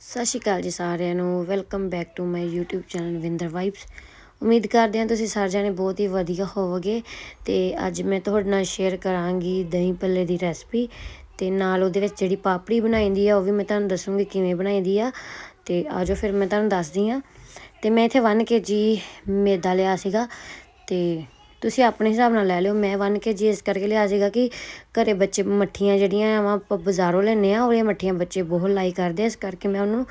ਸਤਿ ਸ਼੍ਰੀ ਅਕਾਲ ਜੀ ਸਾਰਿਆਂ ਨੂੰ। Welcome back to my YouTube channel Vinder vibes ਉਮੀਦ ਕਰਦੇ ਹਾਂ ਤੁਸੀਂ ਸਾਰੇ ਜਾਣੇ ਬਹੁਤ ਹੀ ਵਧੀਆ ਹੋਵੋਗੇ ਤੇ ਅੱਜ ਮੈਂ ਤੁਹਾਡੇ ਨਾਲ ਸ਼ੇਅਰ ਕਰਾਂਗੀ ਦਹੀਂ ਭੱਲੇ ਦੀ ਰੈਸਪੀ ਤੇ ਨਾਲ ਉਹਦੇ ਵਿੱਚ ਜਿਹੜੀ ਪਾਪੜੀ ਬਣਾਈਂਦੀ ਆ, ਉਹ ਵੀ ਮੈਂ ਤੁਹਾਨੂੰ ਦੱਸੂਗੀ ਕਿਵੇਂ ਬਣਾਈਦੀ ਆ ਤੇ ਆਜੋ ਫਿਰ ਮੈਂ ਤੁਹਾਨੂੰ ਦੱਸਦੀ ਆ ਤੇ ਮੈਂ ਇੱਥੇ 1 ਕੇਜੀ ਮੈਦਾ ਲਿਆ ਸੀਗਾ ਤੇ ਤੁਸੀਂ ਆਪਣੇ ਹਿਸਾਬ ਨਾਲ ਲੈ ਲਿਓ, ਮੈਂ ਵਨ ਕੇ ਜੀ ਇਸ ਕਰਕੇ ਲਿਆ ਸੀਗਾ ਕਿ ਘਰੇ ਬੱਚੇ ਮੱਠੀਆਂ ਜਿਹੜੀਆਂ ਆ, ਆਪਾਂ ਬਾਜ਼ਾਰੋਂ ਲੈਨੇ ਆ ਉਹਦੀਆਂ ਮੱਠੀਆਂ ਬੱਚੇ ਬਹੁਤ ਲਾਈ ਕਰਦੇ ਇਸ ਕਰਕੇ ਮੈਂ ਉਹਨੂੰ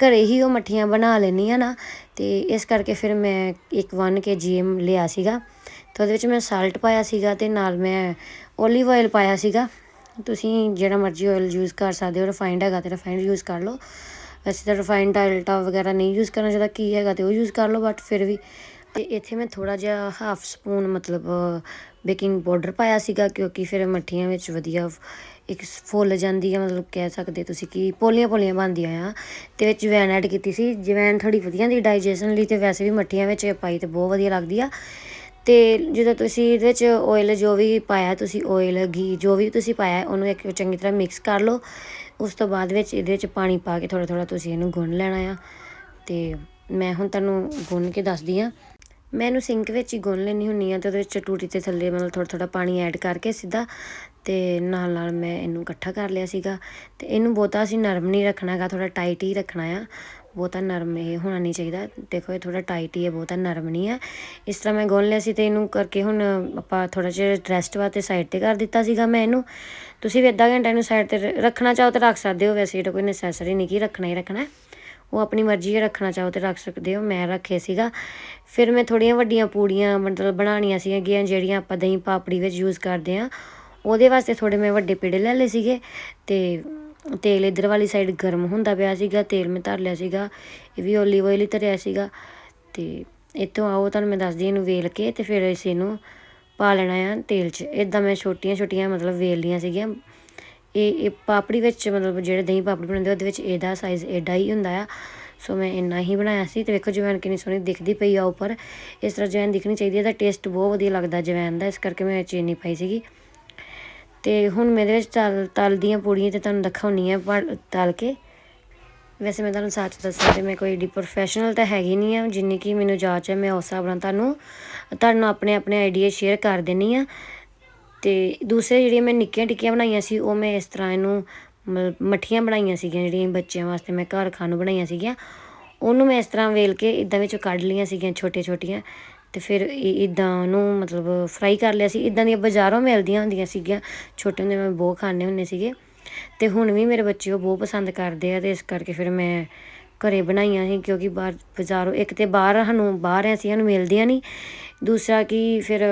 ਘਰੇ ਹੀ ਉਹ ਮੱਠੀਆਂ ਬਣਾ ਲੈਣੀ ਆ ਨਾ। ਤੇ ਇਸ ਕਰਕੇ ਫਿਰ ਮੈਂ ਇੱਕ 1 ਕੇਜੀ ਲਿਆ ਸੀਗਾ, ਤੇ ਉਹਦੇ ਵਿੱਚ ਮੈਂ ਸਾਲਟ ਪਾਇਆ ਸੀਗਾ ਤੇ ਨਾਲ ਮੈਂ ਓਲੀਵ ਆਇਲ ਪਾਇਆ ਸੀਗਾ। ਤੁਸੀਂ ਜਿਹੜਾ ਮਰਜ਼ੀ ਆਇਲ ਯੂਜ਼ ਕਰ ਸਕਦੇ ਹੋ ਰਿਫਾਈਨਡ ਹੈਗਾ ਤੇ ਰਿਫਾਈਨਡ ਯੂਜ਼ ਕਰ ਲਓ। ਵੈਸੇ ਤਾਂ ਰਿਫਾਈਨਡ ਡਾਲਟਾ ਵਗੈਰਾ ਨਹੀਂ ਯੂਜ਼ ਕਰਨਾ ਚਾਹੀਦਾ, ਕੀ ਹੈਗਾ ਤੇ ਉਹ ਯੂਜ਼ ਕਰ ਲਓ ਬਟ ਫਿਰ ਵੀ ਤੇ ਇੱਥੇ ਮੈਂ ਥੋੜਾ ਜਿਹਾ ਹਾਫ ਸਪੂਨ ਮਤਲਬ ਬੇਕਿੰਗ ਪਾਊਡਰ ਪਾਇਆ ਸੀਗਾ ਕਿਉਂਕਿ ਫਿਰ ਮੱਠੀਆਂ ਵਿੱਚ ਵਧੀਆ ਇੱਕ ਫੁੱਲ ਜਾਂਦੀ ਆ, ਮਤਲਬ ਕਹਿ ਸਕਦੇ ਤੁਸੀਂ ਕਿ ਪੋਲੀਆਂ ਪੋਲੀਆਂ ਬਣਦੀਆਂ ਆ। ਤੇ ਵਿੱਚ ਜਵੈਨ ਐਡ ਕੀਤੀ ਸੀ ਜਵੈਨ ਥੋੜੀ ਵਧੀਆ ਦੀ ਡਾਈਜੈਸ਼ਨ ਲਈ ਤੇ ਵੈਸੇ ਵੀ ਮੱਠੀਆਂ ਵਿੱਚ ਪਾਈ ਤੇ ਬਹੁਤ ਵਧੀਆ ਲੱਗਦੀ ਆ। ਤੇ ਜਦੋਂ ਤੁਸੀਂ ਇਹਦੇ ਵਿੱਚ ਆਇਲ ਜੋ ਵੀ ਪਾਇਆ, ਤੁਸੀਂ ਆਇਲ ਘੀ ਜੋ ਵੀ ਤੁਸੀਂ ਪਾਇਆ, ਉਹਨੂੰ ਇੱਕ ਚੰਗੀ ਤਰ੍ਹਾਂ ਮਿਕਸ ਕਰ ਲਓ। ਉਸ ਤੋਂ ਬਾਅਦ ਵਿੱਚ ਇਹਦੇ ਵਿੱਚ ਪਾਣੀ ਪਾ ਕੇ ਥੋੜਾ ਥੋੜਾ ਤੁਸੀਂ ਇਹਨੂੰ ਗੁੰਨ ਲੈਣਾ ਆ। ਤੇ ਮੈਂ ਹੁਣ ਤੁਹਾਨੂੰ ਗੁੰਨ ਕੇ ਦੱਸਦੀ ਆ। ਮੈਂ ਇਹਨੂੰ ਸਿੰਕ ਵਿੱਚ ਹੀ ਗੁੰਨ ਲੈਣੀ ਹੁੰਨੀ ਆ ਤੇ ਉਹਦੇ ਵਿੱਚ ਟੂਟੀ ਤੇ ਥੱਲੇ ਮਤਲਬ ਥੋੜਾ ਥੋੜਾ ਪਾਣੀ ਐਡ ਕਰਕੇ ਸਿੱਧਾ ਤੇ ਨਾਲ ਨਾਲ ਮੈਂ ਇਹਨੂੰ ਇਕੱਠਾ ਕਰ ਲਿਆ ਸੀਗਾ ਤੇ ਇਹਨੂੰ ਬਹੁਤਾ ਅਸੀਂ ਨਰਮ ਨਹੀਂ ਰੱਖਣਾ ਹੈਗਾ ਥੋੜਾ ਟਾਈਟ ਹੀ ਰੱਖਣਾ ਆ। ਬਹੁਤਾ ਨਰਮ ਇਹ ਹੋਣਾ ਨਹੀਂ ਚਾਹੀਦਾ। ਦੇਖੋ ਇਹ ਥੋੜਾ ਟਾਈਟ ਹੀ ਹੈ, ਬਹੁਤਾ ਨਰਮ ਨਹੀਂ ਹੈ। ਇਸ ਤਰ੍ਹਾਂ ਮੈਂ ਗੁੰਨ ਲਿਆ ਸੀ ਤੇ ਇਹਨੂੰ ਕਰਕੇ ਹੁਣ ਆਪਾਂ ਥੋੜਾ ਜਿਹਾ ਰੈਸਟ ਵਾਸਤੇ ਸਾਈਡ ਤੇ ਕਰ ਦਿੱਤਾ ਸੀਗਾ ਮੈਂ ਇਹਨੂੰ। ਤੁਸੀਂ ਵੀ ਅੱਧਾ ਘੰਟਾ ਇਹਨੂੰ ਸਾਈਡ ਤੇ ਰੱਖਣਾ ਚਾਹੋ ਤਾਂ ਰੱਖ ਸਕਦੇ ਹੋ, ਵੈਸੇ ਇਹ ਕੋਈ ਨੈਸੈਸਰੀ ਨਹੀਂ ਕਿ ਰੱਖਣਾ ਹੀ ਰੱਖਣਾ। ਉਹ ਆਪਣੀ ਮਰਜ਼ੀ ਰੱਖਣਾ ਚਾਹੋ ਤੇ ਰੱਖ ਸਕਦੇ ਹੋ। ਮੈਂ ਰੱਖੇ ਸੀਗਾ। ਫਿਰ ਮੈਂ ਥੋੜੀਆਂ ਵੱਡੀਆਂ ਪੂੜੀਆਂ ਮਤਲਬ ਬਣਾਉਣੀਆਂ ਸੀਗੀਆਂ ਜਿਹੜੀਆਂ ਆਪਾਂ ਦਹੀਂ ਪਾਪੜੀ ਵਿੱਚ ਯੂਜ਼ ਕਰਦੇ ਆ ਉਹਦੇ ਵਾਸਤੇ ਥੋੜੇ ਮੈਂ ਵੱਡੇ ਪੇੜੇ ਲੈ ਲਏ ਸੀਗੇ ਤੇ ਤੇਲ ਇਧਰ ਵਾਲੀ ਸਾਈਡ ਗਰਮ ਹੁੰਦਾ ਪਿਆ ਸੀਗਾ, ਤੇਲ ਮੈਂ ਧਰ ਲਿਆ ਸੀਗਾ। ਇਹ ਵੀ ਓਲੀਵ ਆਇਲ ਹੀ ਧਰਿਆ ਸੀਗਾ। ਤੇ ਇਤੋਂ ਆਓ, ਤੁਹਾਨੂੰ ਮੈਂ ਦੱਸਦੀ ਇਹਨੂੰ ਵੇਲ ਕੇ ਤੇ ਫਿਰ ਇਸ ਇਹਨੂੰ ਪਾ ਲੈਣਾ ਆ ਤੇਲ 'ਚ। ਇਦਾਂ ਮੈਂ ਛੋਟੀਆਂ ਛੋਟੀਆਂ ਮਤਲਬ ਵੇਲ ਲੀਆਂ ਸੀਗੀਆਂ। ਇਹ ਇਹ ਪਾਪੜੀ ਵਿੱਚ ਮਤਲਬ ਜਿਹੜੇ ਦਹੀਂ ਪਾਪੜੀ ਬਣਾਉਂਦੇ, ਉਹਦੇ ਵਿੱਚ ਇਹਦਾ ਸਾਈਜ਼ ਐਡਾ ਹੀ ਹੁੰਦਾ ਆ। ਸੋ ਮੈਂ ਇੰਨਾ ਹੀ ਬਣਾਇਆ ਸੀ ਤੇ ਵੇਖੋ ਜਵੈਨ ਕਿੰਨੀ ਸੋਹਣੀ ਦਿਖਦੀ ਪਈ ਆ ਉੱਪਰ। ਇਸ ਤਰ੍ਹਾਂ ਜਵੈਨ ਦਿਖਣੀ ਚਾਹੀਦੀ ਹੈ ਤਾਂ ਟੇਸਟ ਬਹੁਤ ਵਧੀਆ ਲੱਗਦਾ ਜਵੈਨ ਦਾ, ਇਸ ਕਰਕੇ ਮੈਂ ਚੀਨੀ ਪਾਈ ਸੀਗੀ। ਤੇ ਹੁਣ ਮੇਰੇ ਵਿੱਚ ਤਲ ਤਲ ਦੀਆਂ ਪੂੜੀਆਂ ਤੇ ਤੁਹਾਨੂੰ ਦਿਖਾਉਣੀ ਆ ਤਲ ਕੇ। ਵੈਸੇ ਮੈਂ ਤੁਹਾਨੂੰ ਸੱਚ ਦੱਸਾਂ ਤੇ ਮੈਂ ਕੋਈ ਏਡੀ ਪ੍ਰੋਫੈਸ਼ਨਲ ਤਾਂ ਹੈਗੀ ਨਹੀਂ ਆ, ਜਿੰਨੀ ਕਿ ਮੈਨੂੰ ਜਾਚ ਹੈ, ਮੈਂ ਉਸ ਹਿਸਾਬ ਨਾਲ ਤੁਹਾਨੂੰ ਤੁਹਾਨੂੰ ਆਪਣੇ ਆਪਣੇ ਆਈਡੀਆ ਸ਼ੇਅਰ ਕਰ ਦੇਣੀ ਆ। ਤੇ ਦੂਸਰੇ ਜਿਹੜੀਆਂ ਮੈਂ ਨਿੱਕੀਆਂ ਟਿੱਕੀਆਂ ਬਣਾਈਆਂ ਸੀ, ਉਹ ਮੈਂ ਇਸ ਤਰ੍ਹਾਂ ਇਹਨੂੰ ਮੱਠੀਆਂ ਬਣਾਈਆਂ ਸੀਗੀਆਂ ਜਿਹੜੀਆਂ ਬੱਚਿਆਂ ਵਾਸਤੇ ਮੈਂ ਘਰ ਖਾਣ ਨੂੰ ਬਣਾਈਆਂ ਸੀਗੀਆਂ। ਉਹਨੂੰ ਮੈਂ ਇਸ ਤਰ੍ਹਾਂ ਵੇਲ ਕੇ ਇਦਾਂ ਵਿੱਚੋਂ ਕੱਢ ਲਈਆਂ ਸੀਗੀਆਂ ਛੋਟੇ ਛੋਟੀਆਂ ਤੇ ਫਿਰ ਇਦਾਂ ਉਹਨੂੰ ਮਤਲਬ ਫਰਾਈ ਕਰ ਲਿਆ ਸੀ। ਇਦਾਂ ਦੀਆਂ ਬਾਜ਼ਾਰੋਂ ਮਿਲਦੀਆਂ ਹੁੰਦੀਆਂ ਸੀਗੀਆਂ, ਛੋਟੇ ਹੁੰਦੇ ਮੈਂ ਬਹੁਤ ਖਾਣੇ ਹੁੰਦੇ ਸੀਗੇ। ਤੇ ਹੁਣ ਵੀ ਮੇਰੇ ਬੱਚੇ ਉਹ ਬਹੁਤ ਪਸੰਦ ਕਰਦੇ ਆ ਤੇ ਇਸ ਕਰਕੇ ਫਿਰ ਮੈਂ ਘਰੇ ਬਣਾਈਆਂ ਸੀ ਕਿਉਂਕਿ ਬਾਹਰ ਬਾਜ਼ਾਰੋਂ ਇੱਕ ਤੇ ਬਾਹਰ ਸਾਨੂੰ, ਬਾਹਰ ਐ ਸੀ ਸਾਨੂੰ ਮਿਲਦੀਆਂ ਨਹੀਂ। ਦੂਸਰਾ ਕਿ ਫਿਰ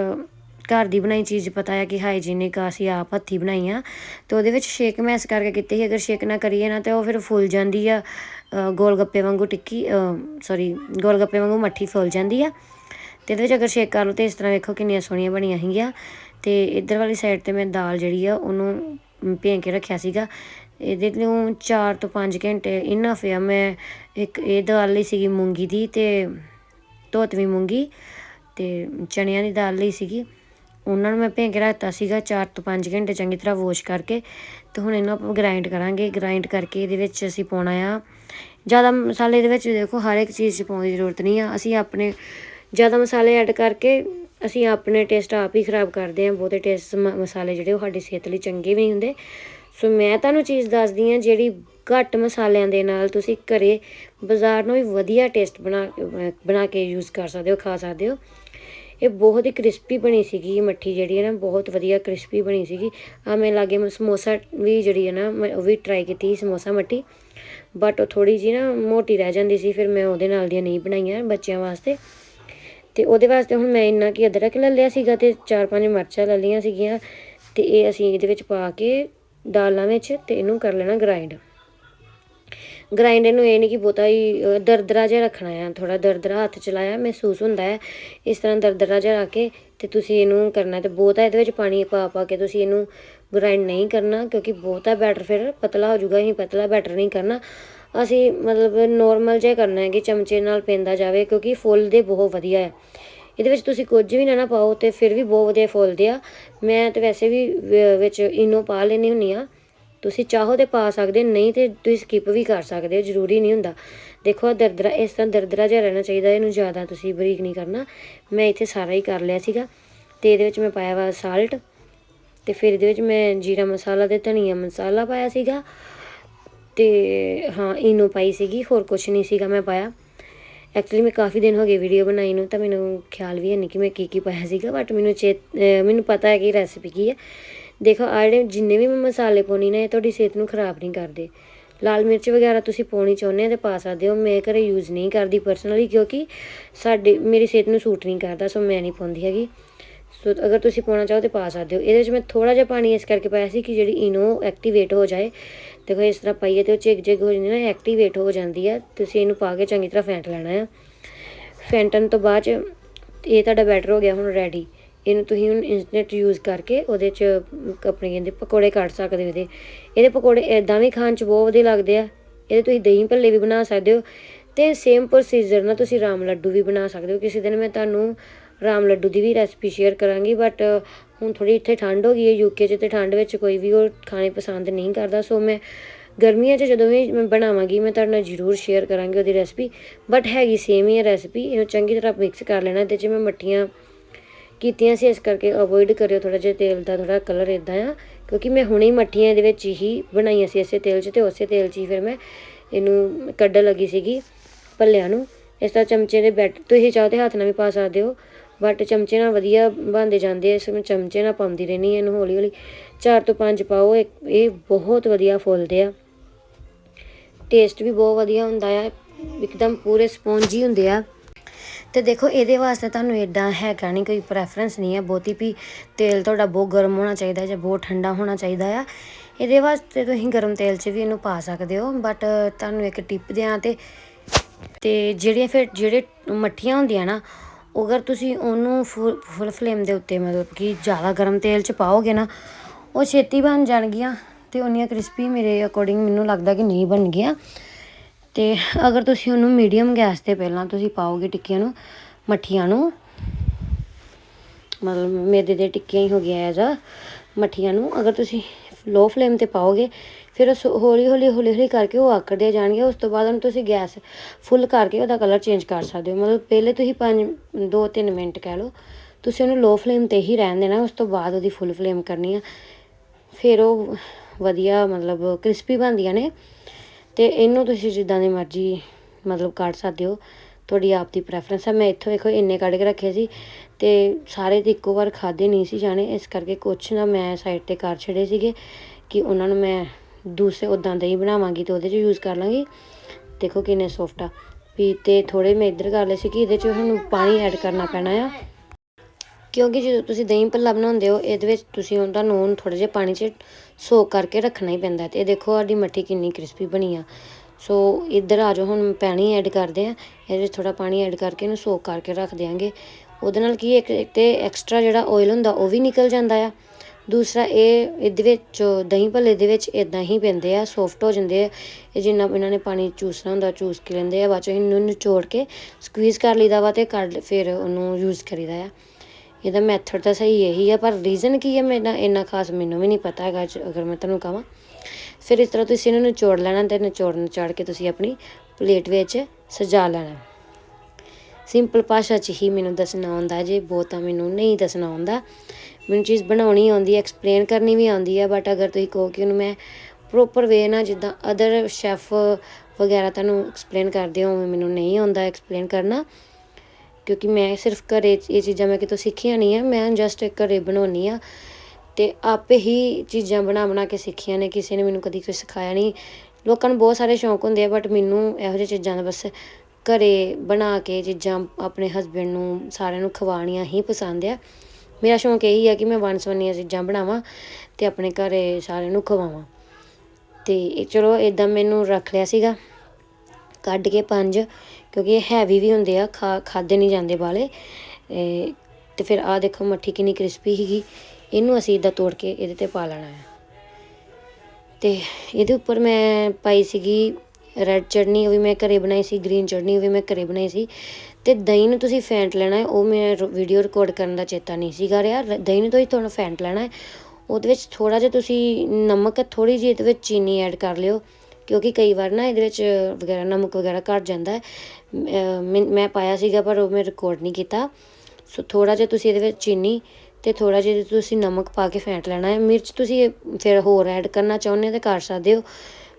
ਘਰ ਦੀ ਬਣਾਈ ਚੀਜ਼ ਪਤਾ ਹੈ ਕਿ ਹਾਈਜੀਨਿਕ ਆ ਅਸੀਂ ਆਪ ਹੱਥੀ ਆ। ਤੇ ਉਹਦੇ ਵਿੱਚ ਸ਼ੇਕ ਮੈਂ ਇਸ ਕਰਕੇ ਕੀਤੀ ਸੀ। ਅਗਰ ਸ਼ੇਕ ਨਾ ਕਰੀਏ ਨਾ ਤੇ ਉਹ ਫਿਰ ਫੁੱਲ ਜਾਂਦੀ ਆ ਗੋਲ ਗੱਪੇ ਵਾਂਗੂ ਟਿੱਕੀ ਸੌਰੀ ਗੋਲ ਗੱਪੇ ਵਾਂਗੂ ਮੱਠੀ ਫੁੱਲ ਜਾਂਦੀ ਆ। ਤੇ ਇਹਦੇ ਵਿੱਚ ਅਗਰ ਸ਼ੇਕ ਕਰ ਲਓ ਤੇ ਇਸ ਤਰ੍ਹਾਂ ਵੇਖੋ ਕਿੰਨੀਆਂ ਸੋਹਣੀਆਂ ਬਣੀਆਂ ਹੈਗੀਆਂ ਤੇ ਇੱਧਰ ਵਾਲੀ ਸਾਈਡ ਤੇ ਮੈਂ ਦਾਲ ਜਿਹੜੀ ਆ ਉਹਨੂੰ ਭੇਂ ਕੇ ਰੱਖਿਆ ਸੀਗਾ। ਇਹਦੇ ਲਈ 4 ਤੋਂ 5 ਘੰਟੇ ਇਨਫ ਆ। ਮੈਂ ਇੱਕ ਇਹ ਦਾਲ ਲਈ ਸੀਗੀ ਮੂੰਗੀ ਦੀ ਤੇ ਧੋਤਵੀਂ ਮੂੰਗੀ ਤੇ ਚਣਿਆਂ ਦੀ ਦਾਲ ਲਈ ਸੀਗੀ। ਉਹਨਾਂ ਨੂੰ ਮੈਂ ਭੇਂ ਕੇ ਰੱਖਤਾ ਸੀਗਾ 4 ਤੋਂ 5 ਘੰਟੇ ਚੰਗੀ ਤਰ੍ਹਾਂ ਵਾਸ਼ ਕਰਕੇ ਤੇ ਹੁਣ ਇਹਨੂੰ ਆਪਾਂ ਗ੍ਰਾਈਂਡ ਕਰਾਂਗੇ। ਗ੍ਰਾਈਂਡ ਕਰਕੇ ਇਹਦੇ ਵਿੱਚ ਅਸੀਂ ਪਾਉਣਾ ਆ, ਜ਼ਿਆਦਾ ਮਸਾਲੇ ਦੇ ਵਿੱਚ ਦੇਖੋ ਹਰ ਇੱਕ ਚੀਜ਼ 'ਚ ਪਾਉਣ ਦੀ ਜ਼ਰੂਰਤ ਨਹੀਂ ਆ। ਅਸੀਂ ਆਪਣੇ ਜ਼ਿਆਦਾ ਮਸਾਲੇ ਐਡ ਕਰਕੇ ਅਸੀਂ ਆਪਣੇ ਟੇਸਟ ਆਪ ਹੀ ਖਰਾਬ ਕਰਦੇ ਹਾਂ। ਬਹੁਤੇ ਟੇਸਟ ਮਸਾਲੇ ਜਿਹੜੇ ਉਹ ਸਾਡੀ ਸਿਹਤ ਲਈ ਚੰਗੇ ਵੀ ਨਹੀਂ ਹੁੰਦੇ। ਸੋ ਮੈਂ ਤੁਹਾਨੂੰ ਚੀਜ਼ ਦੱਸਦੀ ਹਾਂ ਜਿਹੜੀ ਘੱਟ ਮਸਾਲਿਆਂ ਦੇ ਨਾਲ ਤੁਸੀਂ ਘਰੇ ਬਾਜ਼ਾਰ ਨੂੰ ਵੀ ਵਧੀਆ ਟੇਸਟ ਬਣਾ ਬਣਾ ਕੇ ਯੂਜ਼ ਕਰ ਸਕਦੇ ਹੋ, ਖਾ ਸਕਦੇ ਹੋ। ਇਹ ਬਹੁਤ ਹੀ ਕ੍ਰਿਸਪੀ ਬਣੀ ਸੀਗੀ ਮੱਠੀ ਜਿਹੜੀ ਹੈ ਨਾ, ਬਹੁਤ ਵਧੀਆ ਕ੍ਰਿਸਪੀ ਬਣੀ ਸੀਗੀ। ਆ ਮੈਂ ਲਾਗੇ ਸਮੋਸਾ ਵੀ ਜਿਹੜੀ ਹੈ ਨਾ, ਮੈਂ, ਉਹ ਵੀ ਟਰਾਈ ਕੀਤੀ ਸਮੋਸਾ, ਮੱਠੀ। ਬਟ ਉਹ ਥੋੜੀ ਜੀ ਨਾ ਮੋਟੀ ਰਹਿ ਜਾਂਦੀ ਸੀ, ਫਿਰ ਮੈਂ ਉਹਦੇ ਨਾਲ ਦੀਆਂ ਨਹੀਂ ਬਣਾਈਆਂ ਬੱਚਿਆਂ ਵਾਸਤੇ। ਤੇ ਉਹਦੇ ਵਾਸਤੇ ਹੁਣ ਮੈਂ ਇੰਨਾ ਕੀ ਅਦਰਕ ਲੈ ਲਿਆ ਸੀਗਾ ਤੇ ਚਾਰ ਪੰਜ ਮਿਰਚਾਂ ਲੈ ਲਈਆਂ ਸੀਗੀਆਂ। ਤੇ ਇਹ ਅਸੀਂ ਇਹਦੇ ਵਿੱਚ ਪਾ ਕੇ ਦਾਲਾਂ ਵਿੱਚ ਤੇ ਇਹਨੂੰ ਕਰ ਲੈਣਾ ਗ੍ਰਾਈਂਡ ਗ੍ਰਾਈਂਡ ਨੂੰ ਇਹ ਨਹੀਂ ਕਿ ਬਹੁਤਾ ਹੀ ਦਰਦਰਾ ਜਿਹਾ ਰੱਖਣਾ ਆ ਥੋੜਾ ਦਰਦਰਾ ਹੱਥ ਚਲਾਇਆ, ਮਹਿਸੂਸ ਹੁੰਦਾ ਹੈ। ਇਸ ਤਰ੍ਹਾਂ ਦਰਦਰਾ ਜਿਹਾ ਰੱਖ ਕੇ ਤੇ ਤੁਸੀਂ ਇਹਨੂੰ ਕਰਨਾ ਤੇ ਬਹੁਤਾ ਇਹਦੇ ਵਿੱਚ ਪਾਣੀ ਪਾ ਪਾ ਕੇ ਤੁਸੀਂ ਇਹਨੂੰ ਗ੍ਰਾਈਂਡ ਨਹੀਂ ਕਰਨਾ, ਕਿਉਂਕਿ ਬਹੁਤਾ ਬੈਟਰ ਫਿਰ ਪਤਲਾ ਹੋ ਜਾਊਗਾ ਹੀ ਪਤਲਾ ਬੈਟਰ ਨਹੀਂ ਕਰਨਾ। ਅਸੀਂ ਮਤਲਬ ਨੋਰਮਲ ਜਿਹਾ ਕਰਨਾ ਹੈ ਕਿ ਚਮਚੇ ਨਾਲ ਪੈਂਦਾ ਜਾਵੇ, ਕਿਉਂਕਿ ਫੁੱਲ ਦੇ ਬਹੁਤ ਵਧੀਆ ਹੈ। ਇਹਦੇ ਵਿੱਚ ਤੁਸੀਂ ਕੁਝ ਵੀ ਨਾ ਨਾ ਪਾਓ ਤੇ ਫਿਰ ਵੀ ਬਹੁਤ ਵਧੀਆ ਫੁੱਲਦੇ ਆ। ਮੈਂ ਤੇ ਵੈਸੇ ਵੀ ਵਿੱਚ ਇਨੋ ਪਾ ਲੈਣੀ ਹੁੰਨੀ ਆ ਤੁਸੀਂ ਚਾਹੋ ਤੇ ਪਾ ਸਕਦੇ, ਨਹੀਂ ਤੇ ਤੁਸੀਂ ਸਕਿਪ ਵੀ ਕਰ ਸਕਦੇ ਹੋ ਜ਼ਰੂਰੀ ਨਹੀਂ ਹੁੰਦਾ। ਦੇਖੋ ਆਹ ਦਰਦਰਾ, ਇਸ ਤਰ੍ਹਾਂ ਦਰਦਰਾ ਜਿਹਾ ਰਹਿਣਾ ਚਾਹੀਦਾ, ਇਹਨੂੰ ਜ਼ਿਆਦਾ ਤੁਸੀਂ ਬਰੀਕ ਨਹੀਂ ਕਰਨਾ। ਮੈਂ ਇੱਥੇ ਸਾਰਾ ਹੀ ਕਰ ਲਿਆ ਸੀਗਾ, ਤੇ ਇਹਦੇ ਵਿੱਚ ਮੈਂ ਪਾਇਆ ਵਾ ਸਾਲਟ ਤੇ ਫਿਰ ਇਹਦੇ ਵਿੱਚ ਮੈਂ ਜੀਰਾ ਮਸਾਲਾ ਤੇ ਧਨੀਆ ਮਸਾਲਾ ਪਾਇਆ ਸੀਗਾ, ਤੇ ਹਾਂ ਇਨੋ ਪਾਈ ਸੀਗੀ, ਹੋਰ ਕੁਝ ਨਹੀਂ ਸੀਗਾ ਮੈਂ ਪਾਇਆ। ਐਕਚੁਅਲੀ ਮੈਂ ਕਾਫੀ ਦਿਨ ਹੋ ਗਏ ਵੀਡੀਓ ਬਣਾਈ ਨੂੰ, ਤਾਂ ਮੈਨੂੰ ਖਿਆਲ ਵੀ ਹੈ ਨਹੀਂ ਕਿ ਮੈਂ ਕੀ ਕੀ ਪਾਇਆ ਸੀਗਾ ਬਟ ਮੈਨੂੰ ਚੇਤ ਮੈਨੂੰ ਪਤਾ ਹੈ ਕਿ ਰੈਸਿਪੀ ਕੀ ਹੈ। ਦੇਖੋ ਆ ਜਿਹੜੇ ਜਿੰਨੇ ਵੀ ਮੈਂ ਮਸਾਲੇ ਪਾਉਣੀ ਨਾ, ਇਹ ਤੁਹਾਡੀ ਸਿਹਤ ਨੂੰ ਖਰਾਬ ਨਹੀਂ ਕਰਦੇ। ਲਾਲ ਮਿਰਚ ਵਗੈਰਾ ਤੁਸੀਂ ਪਾਉਣੀ ਚਾਹੁੰਦੇ ਆ ਤੇ ਪਾ ਸਕਦੇ ਹੋ। ਮੈਂ ਘਰੇ ਯੂਜ਼ ਨਹੀਂ ਕਰਦੀ ਪਰਸਨਲੀ ਕਿਉਂਕਿ ਸਾਡੇ, ਮੇਰੀ ਸਿਹਤ ਨੂੰ ਸੂਟ ਨਹੀਂ ਕਰਦਾ ਸੋ ਮੈਂ ਨਹੀਂ ਪਾਉਂਦੀ ਹੈਗੀ। ਸੋ ਅਗਰ ਤੁਸੀਂ ਪਾਉਣਾ ਚਾਹੋ ਤੇ ਪਾ ਸਕਦੇ ਹੋ। ਇਹਦੇ ਵਿੱਚ ਮੈਂ ਥੋੜਾ ਜਿਹਾ ਪਾਣੀ ਇਸ ਕਰਕੇ ਪਾਇਆ ਸੀ ਕਿ ਜਿਹੜੀ ਇਨੋ ਐਕਟੀਵੇਟ ਹੋ ਜਾਏ। ਦੇਖੋ, ਇਸ ਤਰ੍ਹਾਂ ਪਾਈਏ ਤੇ ਉਹ ਚਿਕ ਚਿਕ ਹੋ ਜਾਂਦੀ ਨਾ ਐਕਟੀਵੇਟ ਹੋ ਜਾਂਦੀ ਹੈ। ਤੁਸੀਂ ਇਹਨੂੰ ਪਾ ਕੇ ਚੰਗੀ ਤਰ੍ਹਾਂ ਫੈਂਟ ਲੈਣਾ ਆ ਫੈਂਟਣ ਤੋਂ ਬਾਅਦ 'ਚ ਇਹ ਤੁਹਾਡਾ ਬੈਟਰ ਹੋ ਗਿਆ ਹੁਣ ਰੈਡੀ ਇਹਨੂੰ ਤੁਸੀਂ ਹੁਣ ਇੰਸਟੈਂਟ ਯੂਜ਼ ਕਰਕੇ ਉਹਦੇ 'ਚ ਆਪਣੇ ਕਹਿੰਦੇ ਪਕੌੜੇ ਕੱਢ ਸਕਦੇ ਹੋ ਇਹਦੇ। ਇਹਦੇ ਪਕੌੜੇ ਇਦਾਂ ਵੀ ਖਾਣ 'ਚ ਬਹੁਤ ਵਧੀਆ ਲੱਗਦੇ ਆ। ਇਹਦੇ ਤੁਸੀਂ ਦਹੀਂ ਭੱਲੇ ਵੀ ਬਣਾ ਸਕਦੇ ਹੋ ਤੇ ਸੇਮ ਪ੍ਰੋਸੀਜਰ ਨਾਲ ਤੁਸੀਂ ਰਾਮ ਲੱਡੂ ਵੀ ਬਣਾ ਸਕਦੇ ਹੋ। ਕਿਸੇ ਦਿਨ ਮੈਂ ਤੁਹਾਨੂੰ ਰਾਮ ਲੱਡੂ ਦੀ ਵੀ ਰੈਸਪੀ ਸ਼ੇਅਰ ਕਰਾਂਗੀ ਬਟ ਹੁਣ ਥੋੜੀ ਇੱਥੇ ਠੰਡ ਹੋ ਗਈ ਹੈ ਯੂਕੇ 'ਚ ਤੇ ਠੰਡ ਵਿੱਚ ਕੋਈ ਵੀ ਉਹ ਖਾਣੇ ਪਸੰਦ ਨਹੀਂ ਕਰਦਾ ਸੋ ਮੈਂ ਗਰਮੀਆਂ 'ਚ ਜਦੋਂ ਵੀ ਮੈਂ ਬਣਾਵਾਂਗੀ, ਮੈਂ ਤੁਹਾਡੇ ਨਾਲ ਜ਼ਰੂਰ ਸ਼ੇਅਰ ਕਰਾਂਗੀ ਉਹਦੀ ਰੈਸਪੀ ਬਟ ਹੈਗੀ ਸੇਮ ਹੀ ਹੈ ਰੈਸਪੀ ਇਹਨੂੰ ਚੰਗੀ ਤਰ੍ਹਾਂ ਮਿਕਸ ਕਰ ਲੈਣਾ ਤੇ ਮੈਂ ਮੱਠੀਆਂ ਕੀਤੀਆਂ ਸੀ, ਇਸ ਕਰਕੇ ਅਵੋਇਡ ਕਰਿਓ ਥੋੜਾ ਜਿਹਾ ਤੇਲ ਦਾ ਥੋੜਾ ਕਲਰ ਇਦਾਂ ਆ, ਕਿਉਂਕਿ ਮੈਂ ਹੁਣੇ ਹੀ ਮੱਠੀਆਂ ਇਹਦੇ ਵਿੱਚ ਹੀ ਬਣਾਈਆਂ ਸੀ ਇਸੇ ਤੇਲ 'ਚ ਤੇ ਉਸੇ ਤੇਲ 'ਚ ਹੀ ਫਿਰ ਮੈਂ ਇਹਨੂੰ ਕੱਢਣ ਲੱਗੀ ਸੀਗੀ ਭੱਲਿਆਂ ਨੂੰ। ਇਸ ਤਰ੍ਹਾਂ ਚਮਚੇ ਦੇ ਬੈਟ, ਤੁਸੀਂ ਚਾਹੋ ਤੇ ਹੱਥ ਨਾਲ ਵੀ ਪਾ ਸਕਦੇ ਹੋ ਬਟ ਚਮਚੇ ਨਾਲ ਵਧੀਆ ਬਣਦੇ ਜਾਂਦੇ ਆ, ਇਸ ਮੈਂ ਚਮਚੇ ਨਾਲ ਪਾਉਂਦੀ ਰਹਿੰਦੀ ਹਾਂ ਇਹਨੂੰ ਹੌਲੀ ਹੌਲੀ ਚਾਰ ਤੋਂ ਪੰਜ ਪਾਓ, ਇਹ ਇਹ ਬਹੁਤ ਵਧੀਆ ਫੁੱਲਦੇ ਆ। ਟੇਸਟ ਵੀ ਬਹੁਤ ਵਧੀਆ ਹੁੰਦਾ ਆ, ਇੱਕਦਮ ਪੂਰੇ ਸਪੌਂਜੀ ਹੁੰਦੇ ਆ। ਤੇ ਦੇਖੋ ਇਹਦੇ ਵਾਸਤੇ ਤੁਹਾਨੂੰ ਇਦਾਂ ਹੈਗਾ ਨਹੀਂ, ਕੋਈ ਪ੍ਰੈਫਰੈਂਸ ਨਹੀਂ ਹੈ ਬਹੁਤੀ ਵੀ ਤੇਲ ਤੁਹਾਡਾ ਬਹੁਤ ਗਰਮ ਹੋਣਾ ਚਾਹੀਦਾ ਜਾਂ ਬਹੁਤ ਠੰਡਾ ਹੋਣਾ ਚਾਹੀਦਾ ਆ। ਇਹਦੇ ਵਾਸਤੇ ਤੁਸੀਂ ਗਰਮ ਤੇਲ 'ਚ ਵੀ ਇਹਨੂੰ ਪਾ ਸਕਦੇ ਹੋ ਬਟ ਤੁਹਾਨੂੰ ਇੱਕ ਟਿਪ ਦਿਆਂ ਤੇ ਤੇ ਜਿਹੜੀਆਂ ਫਿਰ ਜਿਹੜੇ ਮੱਠੀਆਂ ਹੁੰਦੀਆਂ ਨਾ ਅਗਰ ਤੁਸੀਂ ਉਹਨੂੰ ਫੁੱਲ ਫੁੱਲ ਫਲੇਮ ਦੇ ਉੱਤੇ ਮਤਲਬ ਕਿ ਜ਼ਿਆਦਾ ਗਰਮ ਤੇਲ 'ਚ ਪਾਓਗੇ ਨਾ, ਉਹ ਛੇਤੀ ਬਣ ਜਾਣਗੀਆਂ ਤੇ ਉਹਨੀਆਂ ਕ੍ਰਿਸਪੀ ਮੇਰੇ ਅਕੋਰਡਿੰਗ ਮੈਨੂੰ ਲੱਗਦਾ ਕਿ ਨਹੀਂ ਬਣਗੀਆਂ ਤੇ ਅਗਰ ਤੁਸੀਂ ਉਹਨੂੰ ਮੀਡੀਅਮ ਗੈਸ ਤੇ ਪਹਿਲਾਂ ਤੁਸੀਂ ਪਾਓਗੇ ਟਿੱਕੀਆਂ ਨੂੰ, ਮੱਠੀਆਂ ਨੂੰ, ਮਤਲਬ ਮੇਦੇ ਦੇ ਟਿੱਕੀਆਂ ਹੀ ਹੋ ਗਿਆ ਐਜ਼ ਆ ਮੱਠੀਆਂ ਨੂੰ, ਅਗਰ ਤੁਸੀਂ ਲੋ ਫਲੇਮ ਤੇ ਪਾਓਗੇ, ਫਿਰ ਉਹ ਹੌਲੀ ਹੌਲੀ ਹੌਲੀ ਹੌਲੀ ਕਰਕੇ ਉਹ ਆਕੜਦੇ ਜਾਣਗੇ, ਉਸ ਤੋਂ ਬਾਅਦ ਉਹਨੂੰ ਤੁਸੀਂ ਗੈਸ ਫੁੱਲ ਕਰਕੇ ਉਹਦਾ ਕਲਰ ਚੇਂਜ ਕਰ ਸਕਦੇ ਹੋ। ਮਤਲਬ ਪਹਿਲੇ ਤੁਸੀਂ 5 2-3 ਮਿੰਟ ਕਹਿ ਲਓ, ਤੁਸੀਂ ਉਹਨੂੰ ਲੋ ਫਲੇਮ ਤੇ ਹੀ ਰਹਿਣ ਦੇਣਾ, ਉਸ ਤੋਂ ਬਾਅਦ ਉਹਦੀ ਫੁੱਲ ਫਲੇਮ ਕਰਨੀ ਆ। ਫਿਰ ਉਹ ਵਧੀਆ ਮਤਲਬ ਕ੍ਰਿਸਪੀ ਬਣਦੀਆਂ ਨੇ। ਤੇ ਇਹਨੂੰ ਤੁਸੀਂ ਜਿੱਦਾਂ ਦੀ ਮਰਜ਼ੀ ਮਤਲਬ ਕੱਢ ਸਕਦੇ ਹੋ। ਤੁਹਾਡੀ ਆਪ ਦੀ ਪ੍ਰੈਫਰੈਂਸ ਹੈ ਮੈਂ ਇੱਥੋਂ ਵੇਖੋ ਇੰਨੇ ਕੱਢ ਕੇ ਰੱਖੇ ਸੀ ਤੇ ਸਾਰੇ ਤੇ ਇੱਕੋ ਵਾਰ ਖਾਦੇ ਨਹੀਂ ਸੀ ਜਾਣੇ। ਇਸ ਕਰਕੇ ਕੁਛ ਨਾ ਮੈਂ ਸਾਈਡ ਤੇ ਕਰ ਛੜੇ ਸੀਗੇ ਕਿ ਉਹਨਾਂ ਨੂੰ ਮੈਂ ਦੂਸਰੇ ਉਦਾਂ ਦੇ ਹੀ ਬਣਾਵਾਂਗੀ ਤੇ ਉਹਦੇ 'ਚ ਯੂਜ਼ ਕਰ ਲਾਂਗੀ। ਦੇਖੋ ਕਿੰਨੇ ਸੌਫਟ ਆ। ਵੀ ਤੇ ਥੋੜੇ ਮੈਂ ਇੱਧਰ ਕਰ ਲਏ ਸੀ ਕਿ ਇਹਦੇ 'ਚ ਹੁਣ ਪਾਣੀ ਐਡ ਕਰਨਾ ਪੈਣਾ ਆ। ਕਿਉਂਕਿ ਜਦੋਂ ਤੁਸੀਂ ਦਹੀਂ ਭੱਲਾ ਬਣਾਉਂਦੇ ਹੋ, ਇਹਦੇ ਵਿੱਚ ਤੁਸੀਂ ਉਹਦਾ ਨੂਨ ਥੋੜੇ ਜਿਹਾ ਪਾਣੀ 'ਚ ਸੋਕ ਕਰਕੇ ਰੱਖਣਾ ਹੀ ਪੈਂਦਾ ਤੇ ਇਹ ਦੇਖੋ ਸਾਡੀ ਮੱਠੀ ਕਿੰਨੀ ਕ੍ਰਿਸਪੀ ਬਣੀ ਆ। ਸੋ ਇੱਧਰ ਆ ਜਾਓ, ਹੁਣ ਪਾਣੀ ਐਡ ਕਰਦੇ ਆ ਇਹਦੇ ਵਿੱਚ ਥੋੜਾ ਪਾਣੀ ਐਡ ਕਰਕੇ ਇਹਨੂੰ ਸੋਕ ਕਰਕੇ ਰੱਖ ਦਿਆਂਗੇ। ਉਹਦੇ ਨਾਲ ਕੀ ਇੱਕ ਇੱਕ ਤੇ ਐਕਸਟਰਾ ਜਿਹੜਾ ਆਇਲ ਹੁੰਦਾ, ਉਹ ਵੀ ਨਿਕਲ ਜਾਂਦਾ ਆ। ਦੂਸਰਾ, ਇਹ ਇਹਦੇ ਵਿੱਚ, ਦਹੀਂ ਭੱਲੇ ਦੇ ਵਿੱਚ ਇਦਾਂ ਹੀ ਪੈਂਦੇ ਆ ਸੌਫਟ ਹੋ ਜਾਂਦੇ ਆ। ਇਹ ਜਿੰਨਾ ਇਹਨਾਂ ਨੇ ਪਾਣੀ ਚੂਸਣਾ ਹੁੰਦਾ, ਚੂਸ ਕੇ ਲੈਂਦੇ ਆ। ਬਾਅਦ ਚੋਂ ਇਹਨੂੰ ਨਿਚੋੜ ਕੇ ਸਕਵੀਜ਼ ਕਰ ਲਈਦਾ ਵਾ ਤੇ ਕੱਢ, ਫਿਰ ਉਹਨੂੰ ਯੂਜ਼ ਕਰੀਦਾ ਆ। ਇਹਦਾ ਮੈਥਡ ਤਾਂ ਸਹੀ ਇਹੀ ਆ, ਪਰ ਰੀਜ਼ਨ ਕੀ ਹੈ ਮੇਰਾ? ਇੰਨਾ ਖਾਸ ਮੈਨੂੰ ਵੀ ਨਹੀਂ ਪਤਾ ਹੈਗਾ ਜ- ਅਗਰ ਮੈਂ ਤੁਹਾਨੂੰ ਕਹਾਂ। ਫਿਰ ਇਸ ਤਰ੍ਹਾਂ ਤੁਸੀਂ ਇਹਨਾਂ ਨੂੰ ਨਿਚੋੜ ਲੈਣਾ ਤੇ ਨਿਚੋੜ ਨਿਚਾੜ ਕੇ ਤੁਸੀਂ ਆਪਣੀ ਪਲੇਟ ਵਿੱਚ ਸਜਾ ਲੈਣਾ। ਸਿੰਪਲ ਭਾਸ਼ਾ 'ਚ ਹੀ ਮੈਨੂੰ ਦੱਸਣਾ ਆਉਂਦਾ ਜੇ, ਬਹੁਤਾ ਮੈਨੂੰ ਨਹੀਂ ਦੱਸਣਾ ਆਉਂਦਾ। ਮੈਨੂੰ ਚੀਜ਼ ਬਣਾਉਣੀ ਆਉਂਦੀ ਹੈ ਐਕਸਪਲੇਨ ਕਰਨੀ ਵੀ ਆਉਂਦੀ ਹੈ ਬਟ ਅਗਰ ਤੁਸੀਂ ਕਹੋ ਕਿ ਉਹਨੂੰ ਮੈਂ ਪ੍ਰੋਪਰ ਵੇ ਨਾਲ ਜਿੱਦਾਂ ਅਦਰ ਸ਼ੈਫ ਵਗੈਰਾ ਤੁਹਾਨੂੰ ਐਕਸਪਲੇਨ ਕਰਦੇ ਹੋ, ਉਵੇਂ ਮੈਨੂੰ ਨਹੀਂ ਆਉਂਦਾ ਐਕਸਪਲੇਨ ਕਰਨਾ। ਕਿਉਂਕਿ ਮੈਂ ਸਿਰਫ ਘਰੇ ਇਹ ਚੀਜ਼ਾਂ ਮੈਂ ਕਿਤੋਂ ਸਿੱਖੀਆਂ ਨਹੀਂ ਆ, ਮੈਂ ਜਸਟ ਘਰੇ ਬਣਾਉਣੀ ਆ। ਤੇ ਆਪੇ ਹੀ ਚੀਜ਼ਾਂ ਬਣਾ ਬਣਾ ਕੇ ਸਿੱਖੀਆਂ ਨੇ, ਕਿਸੇ ਨੇ ਮੈਨੂੰ ਕਦੀ ਕੁਝ ਸਿਖਾਇਆ ਨਹੀਂ। ਲੋਕਾਂ ਨੂੰ ਬਹੁਤ ਸਾਰੇ ਸ਼ੌਂਕ ਹੁੰਦੇ ਆ ਬਟ ਮੈਨੂੰ ਇਹੋ ਜਿਹੀ ਚੀਜ਼ਾਂ ਦਾ ਬਸ ਘਰੇ ਬਣਾ ਕੇ ਚੀਜ਼ਾਂ ਆਪਣੇ ਹਸਬੰਡ ਨੂੰ, ਸਾਰਿਆਂ ਨੂੰ ਖਵਾਉਣੀਆਂ ਹੀ ਪਸੰਦ ਆ। ਮੇਰਾ ਸ਼ੌਂਕ ਇਹੀ ਹੈ ਕਿ ਮੈਂ ਵੰਨ ਸਵੰਨੀਆਂ ਚੀਜ਼ਾਂ ਬਣਾਵਾਂ ਤੇ ਆਪਣੇ ਘਰੇ ਸਾਰਿਆਂ ਨੂੰ ਖਵਾਵਾਂ। ਤੇ ਚਲੋ ਇਦਾਂ ਮੈਨੂੰ ਰੱਖ ਲਿਆ ਸੀਗਾ। ਕੱਢ ਕੇ ਪੰਜ, ਕਿਉਂਕਿ ਇਹ ਹੈਵੀ ਵੀ ਹੁੰਦੇ ਆ, ਖਾ ਖਾਦੇ ਨਹੀਂ ਜਾਂਦੇ ਵਾਲੇ। ਇਹ, ਤੇ ਫਿਰ ਆ ਦੇਖੋ ਮੱਠੀ ਕਿੰਨੀ ਕ੍ਰਿਸਪੀ ਸੀਗੀ। ਇਹਨੂੰ ਅਸੀਂ ਇਦਾਂ ਤੋੜ ਕੇ ਇਹਦੇ ਤੇ ਪਾ ਲੈਣਾ ਹੈ। ਤੇ ਇਹਦੇ ਉੱਪਰ ਮੈਂ ਪਾਈ ਸੀਗੀ ਰੈੱਡ ਚਟਨੀ, ਉਹ ਵੀ ਮੈਂ ਘਰੇ ਬਣਾਈ ਸੀ ਗ੍ਰੀਨ ਚਟਨੀ, ਉਹ ਵੀ ਮੈਂ ਘਰੇ ਬਣਾਈ ਸੀ। ਤੇ ਦਹੀਂ ਨੂੰ ਤੁਸੀਂ ਫੈਂਟ ਲੈਣਾ ਹੈ, ਉਹ ਮੈਂ ਵੀਡੀਓ ਰਿਕਾਰਡ ਕਰਨ ਦਾ ਚੇਤਾ ਨਹੀਂ ਸੀਗਾ ਰਿਹਾ। ਦਹੀਂ ਨੂੰ ਤੁਸੀਂ ਤੁਹਾਨੂੰ ਫੈਂਟ ਲੈਣਾ ਹੈ। ਉਹਦੇ ਵਿੱਚ ਥੋੜਾ ਜਿਹਾ ਤੁਸੀਂ ਨਮਕ ਥੋੜੀ ਜਿਹੀ ਇਹਦੇ ਵਿੱਚ ਚੀਨੀ ਐਡ ਕਰ ਲਿਓ। ਕਿਉਂਕਿ ਕਈ ਵਾਰ ਨਾ ਇਹਦੇ ਵਿੱਚ ਵਗੈਰਾ ਨਮਕ ਵਗੈਰਾ ਘੱਟ ਜਾਂਦਾ ਹੈ। ਮੈਂ ਪਾਇਆ ਸੀਗਾ ਪਰ ਉਹ ਮੈਂ ਰਿਕਾਰਡ ਨਹੀਂ ਕੀਤਾ। ਸੋ ਥੋੜਾ ਜਿਹਾ ਤੁਸੀਂ ਇਹਦੇ ਵਿੱਚ ਚੀਨੀ ਤੇ ਥੋੜਾ ਜਿਹਾ ਤੁਸੀਂ ਨਮਕ ਪਾ ਕੇ ਫੈਂਟ ਲੈਣਾ ਹੈ। ਮਿਰਚ ਤੁਸੀਂ ਫਿਰ ਹੋਰ ਐਡ ਕਰਨਾ ਚਾਹੁੰਦੇ ਤਾਂ ਕਰ ਸਕਦੇ ਹੋ।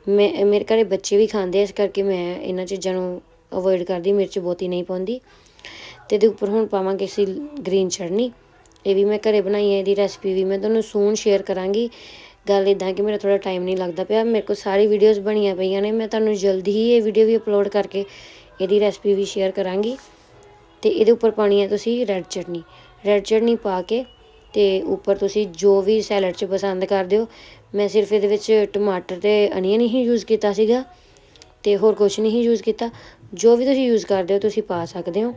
ਮੈਂ, ਮੇਰੇ ਘਰੇ ਬੱਚੇ ਵੀ ਖਾਂਦੇ ਇਸ ਕਰਕੇ ਮੈਂ ਇਹਨਾਂ ਚੀਜ਼ਾਂ ਨੂੰ ਅਵੋਇਡ ਕਰਦੀ, ਮਿਰਚ ਬਹੁਤੀ ਨਹੀਂ ਪਾਉਂਦੀ। ਤੇ ਇਹਦੇ ਉੱਪਰ ਹੁਣ ਪਾਵਾਂਗੇ ਅਸੀਂ ਗ੍ਰੀਨ ਚਟਨੀ। ਇਹ ਵੀ ਮੈਂ ਘਰੇ ਬਣਾਈ ਹੈ, ਇਹਦੀ ਰੈਸਪੀ ਵੀ ਮੈਂ ਤੁਹਾਨੂੰ ਸੂਨ ਸ਼ੇਅਰ ਕਰਾਂਗੀ। ਗੱਲ ਇਦਾਂ ਕਿ ਮੇਰਾ ਥੋੜਾ ਟਾਈਮ ਨਹੀਂ ਲੱਗਦਾ ਪਿਆ। ਮੇਰੇ ਕੋਲ ਸਾਰੀ ਵੀਡੀਓਜ਼ ਬਣੀਆਂ ਪਈਆਂ ਨੇ। ਮੈਂ ਤੁਹਾਨੂੰ ਜਲਦੀ ਹੀ ਇਹ ਵੀਡੀਓ ਵੀ ਅਪਲੋਡ ਕਰਕੇ ਇਹਦੀ ਰੈਸਪੀ ਵੀ ਸ਼ੇਅਰ ਕਰਾਂਗੀ। ਤੇ ਇਹਦੇ ਉੱਪਰ ਪਾਣੀ ਹੈ ਤੁਸੀਂ ਰੈੱਡ ਚਟਨੀ। ਰੈੱਡ ਚਟਨੀ ਪਾ ਕੇ ਤੇ ਉੱਪਰ ਤੁਸੀਂ ਜੋ ਵੀ ਸੈਲਡ 'ਚ ਪਸੰਦ ਕਰਦੇ ਹੋ। ਮੈਂ ਸਿਰਫ ਇਹਦੇ ਵਿੱਚ ਟਮਾਟਰ ਤੇ ਅਨੀਅਨ ਹੀ ਯੂਜ਼ ਕੀਤਾ ਸੀਗਾ ਤੇ ਹੋਰ ਕੁਝ ਨਹੀਂ ਯੂਜ਼ ਕੀਤਾ। ਜੋ ਵੀ ਤੁਸੀਂ ਯੂਜ਼ ਕਰਦੇ ਹੋ, ਤੁਸੀਂ ਪਾ ਸਕਦੇ ਹੋ।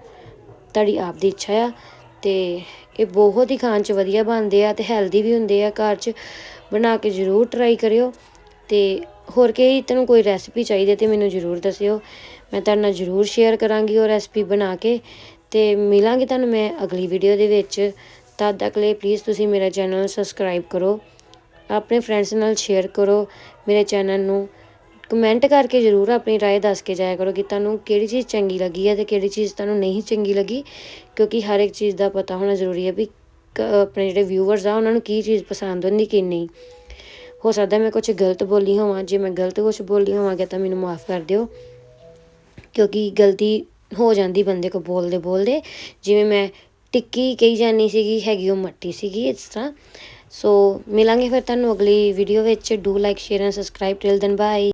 ਤੁਹਾਡੀ ਆਪ ਦੀ ਇੱਛਾ ਆ ਤੇ ਇਹ ਬਹੁਤ ਹੀ ਖਾਣ 'ਚ ਵਧੀਆ ਬਣਦੇ ਆ ਤੇ ਹੈਲਦੀ ਵੀ ਹੁੰਦੇ ਆ ਘਰ 'ਚ। ਬਣਾ ਕੇ ਜ਼ਰੂਰ ਟਰਾਈ ਕਰਿਓ ਤੇ ਹੋਰ ਕਈ ਤੁਹਾਨੂੰ ਕੋਈ ਰੈਸਪੀ ਚਾਹੀਦੀ ਤੇ ਮੈਨੂੰ ਜ਼ਰੂਰ ਦੱਸਿਓ ਮੈਂ ਤੁਹਾਡੇ ਨਾਲ ਜ਼ਰੂਰ ਸ਼ੇਅਰ ਕਰਾਂਗੀ ਉਹ ਰੈਸਪੀ ਬਣਾ ਕੇ ਤੇ ਮਿਲਾਂਗੀ ਤੁਹਾਨੂੰ ਮੈਂ ਅਗਲੀ ਵੀਡੀਓ ਦੇ ਵਿੱਚ ਤਦ ਤੱਕ ਲਈ ਪਲੀਜ਼ ਤੁਸੀਂ ਮੇਰਾ ਚੈਨਲ ਸਬਸਕ੍ਰਾਈਬ ਕਰੋ ਆਪਣੇ ਫਰੈਂਡਸ ਨਾਲ ਸ਼ੇਅਰ ਕਰੋ ਮੇਰੇ ਚੈਨਲ ਨੂੰ ਕਮੈਂਟ ਕਰਕੇ ਜ਼ਰੂਰ ਆਪਣੀ رائے ਦੱਸ ਕੇ ਜਾਇਆ ਕਰੋ ਕਿ ਤੁਹਾਨੂੰ ਕਿਹੜੀ ਚੀਜ਼ ਚੰਗੀ ਲੱਗੀ ਹੈ ਤੇ ਕਿਹੜੀ ਚੀਜ਼ ਤੁਹਾਨੂੰ ਨਹੀਂ ਚੰਗੀ ਲੱਗੀ ਕਿਉਂਕਿ ਹਰ ਇੱਕ ਚੀਜ਼ ਦਾ ਪਤਾ ਹੋਣਾ ਜ਼ਰੂਰੀ ਹੈ ਵੀ ਕ- ਆਪਣੇ ਜਿਹੜੇ ਵਿਊਵਰਸ ਆ, ਉਹਨਾਂ ਨੂੰ ਕੀ ਚੀਜ਼ ਪਸੰਦ ਹੁੰਦੀ, ਕੀ ਨਹੀਂ। ਹੋ ਸਕਦਾ ਮੈਂ ਕੁਝ ਗਲਤ ਬੋਲੀ ਹੋਵਾਂ, ਜੇ ਮੈਂ ਗਲਤ ਕੁਝ ਬੋਲੀ ਹੋਵਾਂਗਾ ਤਾਂ ਮੈਨੂੰ ਮਾਫ ਕਰ ਦਿਓ। ਕਿਉਂਕਿ ਗਲਤੀ ਹੋ ਜਾਂਦੀ ਬੰਦੇ ਕੋ ਬੋਲਦੇ ਬੋਲਦੇ। ਜਿਵੇਂ ਮੈਂ ਟਿੱਕੀ ਕਹੀ ਜਾਨੀ ਸੀਗੀ, ਹੈਗੀ ਉਹ ਮੱਟੀ ਸੀਗੀ, ਇਸ ਤਰ੍ਹਾਂ। ਸੋ ਮਿਲਾਂਗੇ ਫਿਰ ਤੁਹਾਨੂੰ ਅਗਲੀ ਵੀਡੀਓ ਵਿੱਚ। Do like share and subscribe till then bye